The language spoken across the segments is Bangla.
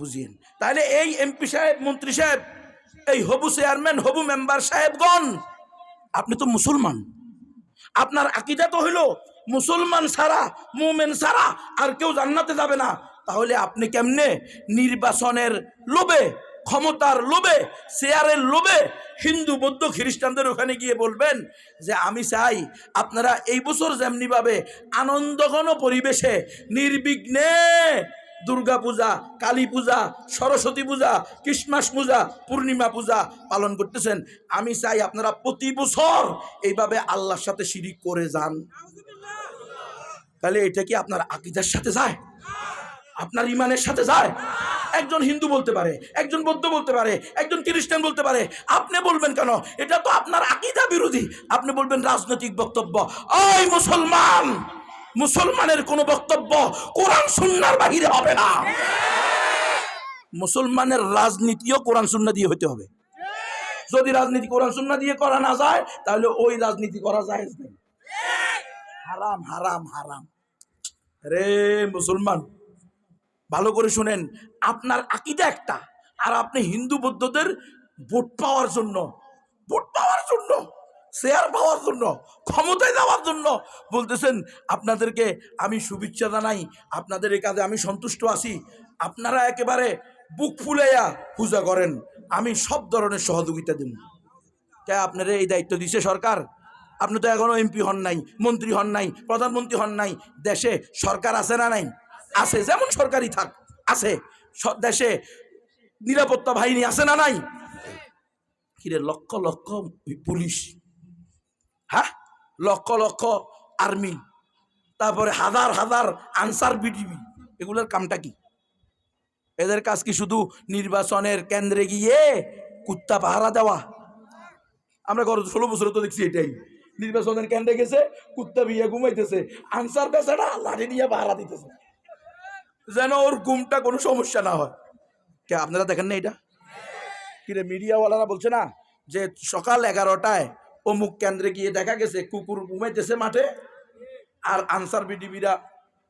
বুঝিয়েন তাহলে এই এমপি সাহেব, মন্ত্রী সাহেব, এই হবু চেয়ারম্যান, হবু মেম্বার সাহেবগণ, আপনি তো মুসলমান। আপনার আকিদা তো হইল, মুসলমান ছাড়া, মুমেন ছাড়া আর কেউ জান্নাতে যাবে না। তাহলে আপনি কেমনে নির্বাচনের লোভে, ক্ষমতার লোভে শেয়ারের লোভে হিন্দু, বৌদ্ধ, খ্রিস্টানদের ওখানে গিয়ে বলবেন যে, আমি চাই আপনারা এই বছর যেমনিভাবে আনন্দঘন পরিবেশে নির্বিঘ্নে দুর্গা পূজা, কালী পূজা, সরস্বতী পূজা, ক্রিসমাস পূজা, পূর্ণিমা পূজা পালন করতেছেন। আমি চাই আপনারা প্রতি বছর এইভাবে আল্লাহর সাথে শিরিক করে যান। তাহলে এটা কি আপনার আকিদার সাথে যায়? আপনার ইমানের সাথে যায়? একজন হিন্দু বলতে পারে, একজন বৌদ্ধ বলতে পারে, একজন খ্রিস্টান বলতে পারে। আপনি বলবেন কেন? এটা তো আপনার আকিদা বিরোধী। আপনি বলবেন রাজনৈতিক বক্তব্য। ওই মুসলমান মুসলমানের কোনো বক্তব্য কোরআন সুন্নার বাহিরে হবে না। মুসলমানের রাজনীতিও কোরআন সুন্না দিয়ে হতে হবে। যদি রাজনীতি কোরআন সুন্না দিয়ে করা না যায়, তাহলে ওই রাজনীতি করা যায় হারাম হারাম হারাম। রে মুসলমান, ভালো করে শুনেন, আপনার আকিদা একটা, আর আপনি হিন্দু বৌদ্ধদের ভোট পাওয়ার জন্য, ভোট পাওয়ার জন্য শেয়ার পাওয়ার জন্য, ক্ষমতায় যাওয়ার জন্য বলতেছেন, আপনাদেরকে আমি শুভেচ্ছা জানাই, আপনাদের এই কাজে আমি সন্তুষ্ট আছি। আপনারা একেবারে বুক ফুলাইয়া পূজা করেন, আমি সব ধরনের সহযোগিতা দেব। কে আপনারা এই দায়িত্ব দিছে সরকার? আপনি তো এখনও এমপি হন নাই, মন্ত্রী হন নাই, প্রধানমন্ত্রী হন নাই, দেশে সরকার আছে না নাই? আছে, যেমন সরকারি থাক, আছে। দেশে নিরাপত্তা বাহিনী আছে না নাই? কিরে, লক্ষ লক্ষ পুলিশ হ্যাঁ লক্ষ লক্ষ আর্মি। তারপরে হাজার হাজার আনসার বিটিভি এগুলোর কামটা কি? এদের কাজ কি শুধু নির্বাচনের কেন্দ্রে গিয়ে কুত্তা পাহারা দেওয়া? আমরা গত ষোলো বছরে তো দেখছি এটাই। নির্বাচনের কেন্দ্রে গেছে, কুত্তা বিয়ে ঘুমাইতেছে, আনসার বেচারা লাঠি নিয়ে পাহারা দিতেছে। যেন ওর ঘুমটা কোনো সমস্যা না হয়। কে, আপনারা দেখেন না এটা? কিরে, মিডিয়াওয়ালারা বলছে না যে সকাল এগারোটায় অমুক কেন্দ্রে গিয়ে দেখা গেছে, কুকুর ঘুমাইতেছে মাঠে আর আনসার বিডিবিরা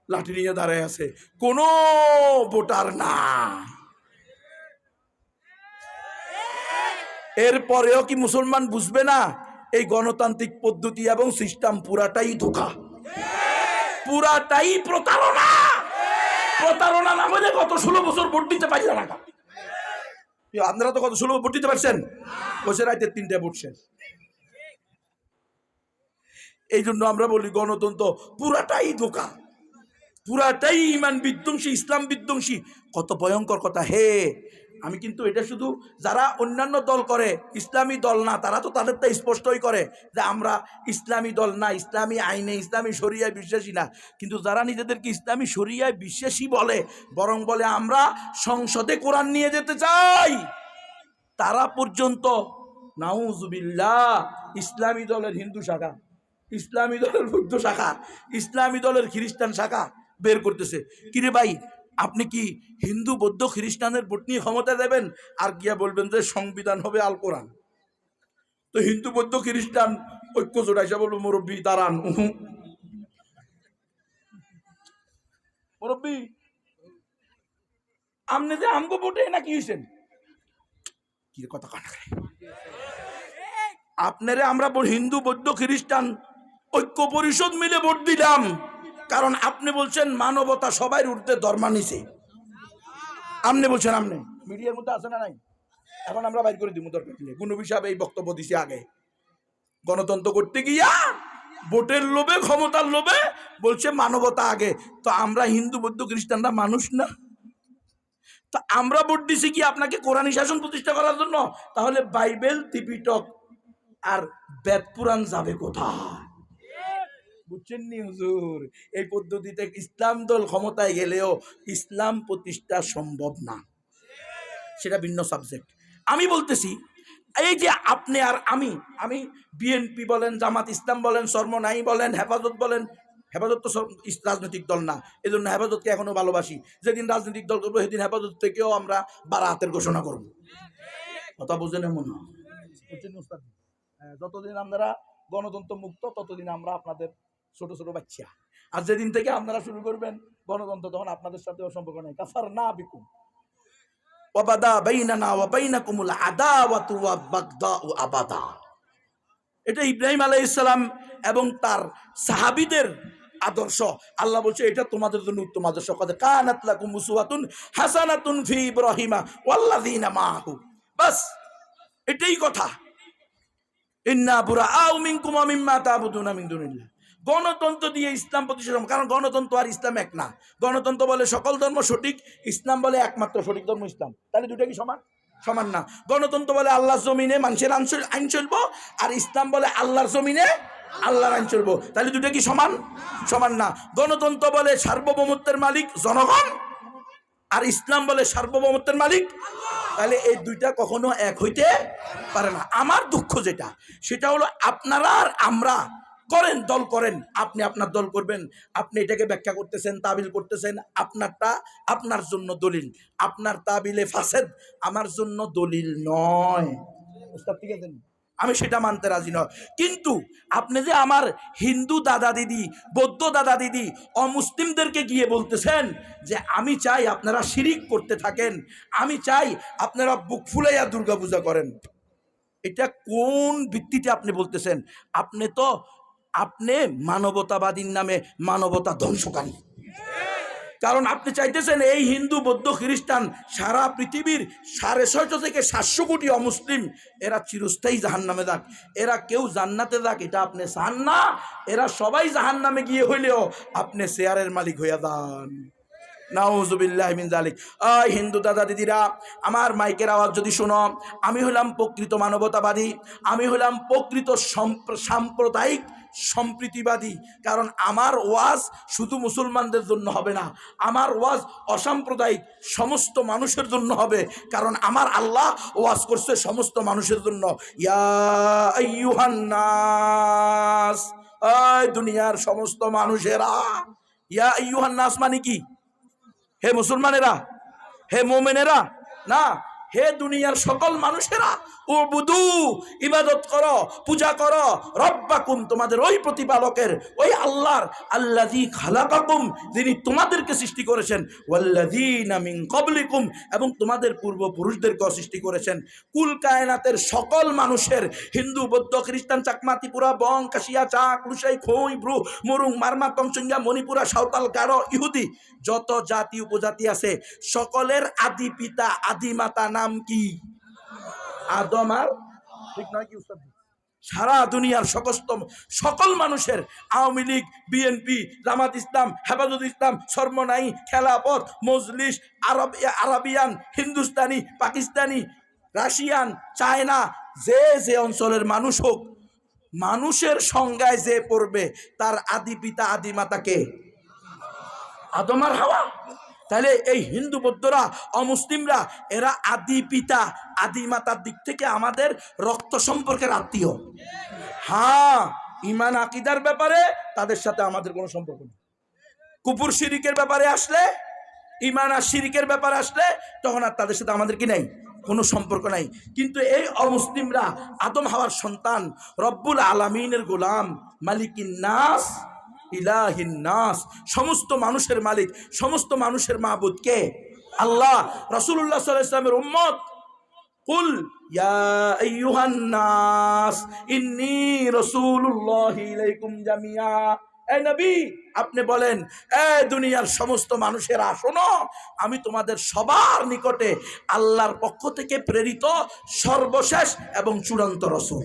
লাঠি নিয়ে দাঁড়ায় আছে। কোনো ভোটার না। এরপরেও কি মুসলমান বুঝবে না, এই গণতান্ত্রিক পদ্ধতি এবং সিস্টেম পুরাটাই ধোকা। পুরাটাই প্রতারণা। প্রতারণা না হলে গত ষোলো বছর ভোট দিতে পারি না? আপনারা তো কত ষোলো ভোট দিতে পারছেন? বসে রাইতে তিনটে ভোট শেষ। এই জন্য আমরা বলি গণতন্ত্র পুরাটাই ধোকা। পুরাটাই ইমান বিধ্বংসী, ইসলাম বিধ্বংসী। কত ভয়ঙ্কর কথা, হে। আমি কিন্তু এটা শুধু যারা অন্যান্য দল করে, ইসলামী দল না, তারা তো তাদেরটা স্পষ্টই করে যে আমরা ইসলামী দল না, ইসলামী আইনে, ইসলামী শরিয়ায় বিশ্বাসী না। কিন্তু যারা নিজেদেরকে ইসলামী শরিয়ায় বিশ্বাসী বলে, বরং বলে আমরা সংসদে কোরআন নিয়ে যেতে চাই, তারা পর্যন্ত নাউজুবিল্লাহ, ইসলামী দলের হিন্দু শাখা ইসলামী দলের বৌদ্ধ শাখা, ইসলামী দলের খ্রিস্টান শাখা বের করতেছে। কিরে ভাই, আপনি কি হিন্দু, বৌদ্ধ, খ্রিস্টানের ভোট নিয়ে ক্ষমতা দেবেন আর গিয়া বলবেন যে সংবিধান হবে আল কোরআন। তো হিন্দু, বৌদ্ধ, খ্রিস্টান ঐক্য হিসাবে বলব, মুরব্বী, দাঁড়ান। মুরব্বী, আপনি যে আমগো ভোটে নাকি হয়েছেন কি কথা কানা আপনারে আমরা হিন্দু, বৌদ্ধ, খ্রিস্টান ঐক্য পরিষদ মিলে ভোট দিলাম। কারণ আপনি বলছেন মানবতা সবাই উঠতে ধর্মা নিছে। আপনি বলছেন আপনি। মিডিয়ার মধ্যে আছে না নাই? এখন আমরা বাইর করে দিব দরকার দিলে গুণবী সাহেব এই বক্তব্য দিছে আগে। গণতন্ত্র করতে গিয়া ভোটের লোভে, ক্ষমতার লোভে বলছে মানবতা আগে। তো আমরা হিন্দু, বৌদ্ধ, খ্রিস্টানরা মানুষ না? তা আমরা ভোট দিছি কি আপনাকে কোরআনী শাসন প্রতিষ্ঠা করার জন্য? তাহলে বাইবেল, ত্রিপিটক আর বেদ পুরাণ যাবে কোথায়? বুঝছেন নি হুজুর? এই পদ্ধতিতে ইসলাম দল ক্ষমতায় গেলেও ইসলাম প্রতিষ্ঠা সম্ভব না। সেটা ভিন্ন সাবজেক্ট আমি বলতেছি এই যে আপনি আর আমি আমি বিএনপি বলেন জামাত ইসলাম বলেন সর্বনাই বলেন হেফাজত বলেন হেফাজত তো রাজনৈতিক দল না। এই জন্য হেফাজতকে এখনও ভালোবাসি। যেদিন রাজনৈতিক দল করব সেদিন হেফাজত থেকেও আমরা বারাতের ঘোষণা করব। কথা বুঝেন মনে হয়? হ্যাঁ, যতদিন আমরা গণতন্ত্র মুক্ত ততদিন আমরা আপনাদের ছোট ছোট বাচ্চা। আর যেদিন থেকে আপনারা শুরু করবেন গণতন্ত্র, তখন আপনাদের সাথে সম্পর্ক নেই। কাফার না বিকুম ওয়াবাদা বাইনানা ওয়া বাইনাকুমুল আদাওয়াতু ওয়া বাগদাউ আবাদা। এটা ইব্রাহিম আলাইহিসসালাম এবং তার সাহাবীদের আদর্শ। আল্লাহ বলছে, এটা তোমাদের জন্য উত্তম আদর্শ। কথা কানাত লাকুম উসওয়াতুন হাসানাতুন ফি ইব্রাহিমা ওয়াল্লাযিনা মাহু বাস, এটাই কথা। ইন্না বুরাআউ মিনকুম ওয়া মিম্মা তা'বুদুনা মিন দুনিল্লাহ। গণতন্ত্র দিয়ে ইসলাম প্রতিষ্ঠা। কারণ গণতন্ত্র আর ইসলাম এক না। গণতন্ত্র বলে সকল ধর্ম সঠিক, ইসলাম বলে একমাত্র সঠিক ধর্ম ইসলাম। তাহলে দুটো কি সমান? সমান না। গণতন্ত্র বলে আল্লাহর জমিনে মানুষের আইন চলবো আর ইসলাম বলে আল্লাহর জমিনে আল্লাহর আইন চলবো। তাহলে দুটো কি সমান? সমান না। গণতন্ত্র বলে সার্বভৌমত্বের মালিক জনগণ আর ইসলাম বলে সার্বভৌমত্বের মালিক তাহলে এই দুইটা কখনো এক হইতে পারে না। আমার দুঃখ যেটা, সেটা হলো আপনারা আর আমরা করেন, দল করেন, আপনি আপনার দল করবেন, আপনি এটাকে ব্যাখ্যা করতেছেন, তাবিল করতেছেন, আপনারটা আপনার জন্য দলিল, আপনার তাবিলে ফাসেদ আমার জন্য দলিল নয়। ঠিক আছেন? আমি সেটা মানতে রাজি নয়। কিন্তু আপনি যে আমার হিন্দু দাদা দিদি, বৌদ্ধ দাদা দিদি, অমুসলিমদেরকে গিয়ে বলতেছেন যে, আমি চাই আপনারা শিরিক করতে থাকেন, আমি চাই আপনারা বুক ফুলাইয়া দুর্গা পূজা করেন। এটা কোন ভিত্তিতে আপনি বলতেছেন? আপনি তো আপনি মানবতাবাদীর নামে মানবতা ধ্বংসকারী। কারণ আপনি চাইতেছেন এই হিন্দু, বৌদ্ধ, খ্রিস্টান সারা পৃথিবীর সাড়ে ছয়শো থেকে সাতশো কোটি অমুসলিম, এরা চিরস্থায়ী জাহান নামে যাক। এরা কেউ জান্নাতে যাক, এটা আপনি চান না। এরা সবাই জাহান নামে গিয়ে হইলেও আপনি শেয়ারের মালিক হইয়া যান। হিন্দু দাদা দিদিরা, আমার মাইকের আওয়াজ যদি শোনো, আমি হলাম প্রকৃত মানবতাবাদী, আমি হলাম প্রকৃত সম্প্র- সাম্প্রদায়িক সম্প্রীতিবাদী, কারণ আমার ওয়াজ শুধু মুসলমানদের জন্য হবে না, আমার ওয়াজ অসাম্প্রদায়িক, সমস্ত মানুষের জন্য হবে, কারণ আমার আল্লাহ ওয়াজ করছে সমস্ত মানুষের জন্য। ইয়া দুনিয়ার সমস্ত মানুষেরা, ইয়া ইউহান্নাস মানে কি? হে মুসলমানেরা হে মোমেনেরা না হে দুনিয়ার সকল মানুষেরা ও বুধু ইবাদত করো, পূজা করো, রব্বাকুম, তোমাদের ওই প্রতিপালকের, ওই আল্লাহর, আল্লাযী খালাকাকুম, যিনি তোমাদেরকে সৃষ্টি করেছেন, ওয়াল্লাযীনা মিন ক্বাবলিকুম, এবং তোমাদের পূর্বপুরুষদেরকেও সৃষ্টি করেছেন। কুল কায়নাতের সকল মানুষের, হিন্দু, বৌদ্ধ, খ্রিস্টান, চাকমা, ত্রিপুরা, বং, কাশিয়া চাক লুসাই খই ব্রু মুরুং, মারমা তংসঙ্গা মণিপুরা, সাঁওতাল, গারো, ইহুদি, যত জাতি উপজাতি আছে, সকলের আদি পিতা, আদি মাতা নাম কি? আদম আর ঠিক নয় কি সারা দুনিয়ার সকস্ত সকল মানুষের আওয়ামী লীগ, বিএনপি, জামাত ইসলাম, হেফাজত ইসলাম, সর্বনাই খেলাপথ Majlis, Arab, Arabian, Hindustani, Pakistani, Russian, China, যে যে অঞ্চলের মানুষ হোক, মানুষের সংজ্ঞায় যে পড়বে, তার আদি পিতা, আদি মাতাকে আদম আর হাওয়া? তাহলে এই হিন্দু বৌদ্ধরা, অমুসলিমরা, এরা আদি পিতা, আদি মাতার দিক থেকে আমাদের রক্ত সম্পর্কের আত্মীয়। হ্যাঁ ইমান আকিদার ব্যাপারে তাদের সাথে আমাদের কোনো সম্পর্ক নেই। কুপুর শিরিকের ব্যাপারে আসলে, ইমান আর শিরিকের ব্যাপারে আসলে তখন আর তাদের সাথে আমাদের কি নেই? কোনো সম্পর্ক নাই। কিন্তু এই অমুসলিমরা, আদম হাওয়ার সন্তান, রব্বুল আলামিনের গোলাম, মালিকিন নাস ইলাহিন সমস্ত মানুষের মালিক, সমস্ত মানুষের মাহবুদ কে? আল্লাহ রসুল্লাহ সাল্লাহ ইসলামের উম্মত। কুল নাস, ইন্নী রাসূলুল্লাহি ইলাইকুম জামিয়া এই নবী, আপনি বলেন, এ দুনিয়ার সমস্ত মানুষেরা, শোনো, আমি তোমাদের সবার নিকটে আল্লাহর পক্ষ থেকে প্রেরিত সর্বশেষ এবং চূড়ান্ত রসুল।